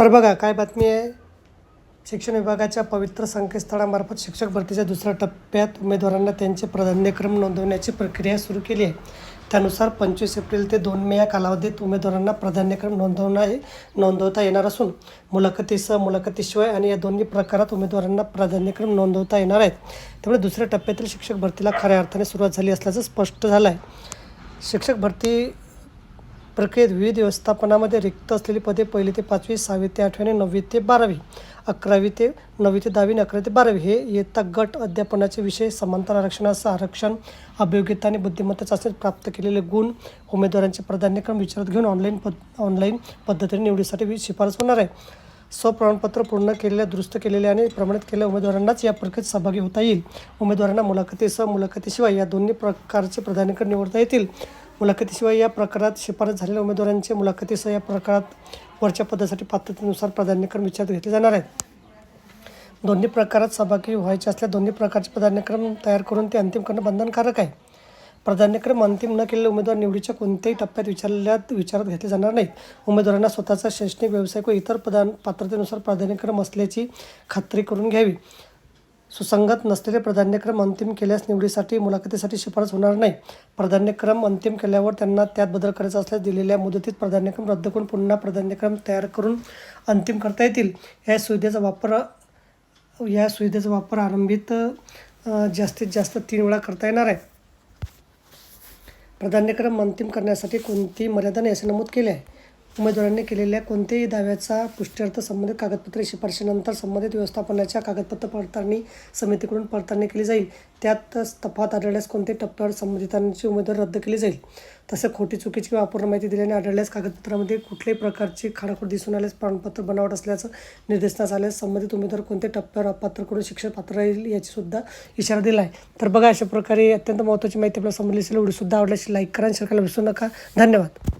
तर बघा काय बातमी आहे? शिक्षण विभागाच्या पवित्र संकेतस्थळामार्फत शिक्षक भरतीच्या दुसऱ्या टप्प्यात उमेदवारांना त्यांचे प्राधान्यक्रम नोंदवण्याची प्रक्रिया सुरू केली आहे. त्यानुसार पंचवीस एप्रिल ते दोन मे या कालावधीत उमेदवारांना प्राधान्यक्रम नोंदवणं नोंदवता येणार असून मुलाखतीसह मुलाखतीशिवाय आणि या दोन्ही प्रकारात उमेदवारांना प्राधान्यक्रम नोंदवता येणार आहेत. त्यामुळे दुसऱ्या टप्प्यातील शिक्षक भरतीला खऱ्या अर्थाने सुरुवात झाली असल्याचं स्पष्ट झालं आहे शिक्षक भरती प्रक्रियेत विविध व्यवस्थापनामध्ये रिक्त असलेली पदे पहिली ते पाचवी सहावी ते आठवी आणि नववी ते बारावी अकरावी ते नववी ते दहावी आणि अकरावी ते बारावी हे इयत्ता गट अध्यापनाचे विषय. समांतर आरक्षणासह आरक्षण अभियोग्यता आणि बुद्धिमत्ता चाचणीत प्राप्त केलेले गुण उमेदवारांचे प्राधान्यक्रम विचारात घेऊन ऑनलाईन पद ऑनलाईन पद्धतीने निवडीसाठी शिफारस होणार आहे. स्वप्रमाणपत्र पूर्ण केलेल्या दुरुस्त केलेल्या आणि प्रमाणित केलेल्या उमेदवारांनाच या प्रक्रियेत सहभागी होता येईल. उमेदवारांना मुलाखतीसह मुलाखतीशिवाय या दोन्ही प्रकारचे प्राधान्यक्रम निवडता येतील. मुलाखतीशिवाय या प्रकारात शिफारस झालेल्या उमेदवारांचे मुलाखतीसह या प्रकारात वरच्या पदासाठी पात्रतेनुसार प्राधान्यक्रम विचारात घेतले जाणार आहेत. दोन्ही प्रकारात सहभागी व्हायचे असल्या दोन्ही प्रकारचे प्राधान्यक्रम तयार करून ते अंतिम करणं बंधनकारक आहे. प्राधान्यक्रम अंतिम न केलेले उमेदवार निवडीच्या कोणत्याही टप्प्यात विचारल्यात विचारात घेतले जाणार नाहीत. उमेदवारांना स्वतःचा शैक्षणिक व्यावसायिक व इतर प्रदान पात्रतेनुसार प्राधान्यक्रम असल्याची खात्री करून घ्यावी. सुसंगत नसलेले प्राधान्यक्रम अंतिम केल्यास निवडीसाठी मुलाखतीसाठी शिफारस होणार नाही. प्राधान्यक्रम अंतिम केल्यावर त्यांना त्यात बदल करायचा असल्यास दिलेल्या मुदतीत प्राधान्यक्रम रद्द करून पुन्हा प्राधान्यक्रम तयार करून अंतिम करता येतील. या सुविधेचा वापर या सुविधेचा वापर आरंभित जास्तीत जास्त तीन वेळा करता येणार आहे. प्राधान्यक्रम अंतिम करण्यासाठी कोणती मर्यादा नाही असे नमूद केले आहे? उमेदवारांनी केलेल्या कोणत्याही दाव्याचा पुष्ट्यर्थ संबंधित कागदपत्रे शिफारशीनंतर संबंधित व्यवस्थापनाच्या कागदपत्र पडताळणी समितीकडून पडताळणी केली जाईल. त्यात तफात आढळल्यास कोणत्याही टप्प्यावर संबंधितांची उमेदवार रद्द केली जाईल? तसे खोटी चुकीची किंवा अपूर्ण माहिती दिल्याने आढळल्यास कागदपत्रामध्ये कुठल्याही प्रकारची खाडाखोड दिसून आल्यास प्रमाणपत्र बनावट असल्याचं निर्देशनास आल्यास संबंधित उमेदवार कोणत्या टप्प्यावर अपात्र करून शिक्षण पात्र राहील याची सुद्धा इशारा दिला आहे तर बघा अशा प्रकारे अत्यंत महत्त्वाची माहिती आपल्याला समजली असेल व्हिडिओ सुद्धा आवडल्यास लाईक करा शेअर करायला विसरू नका. धन्यवाद.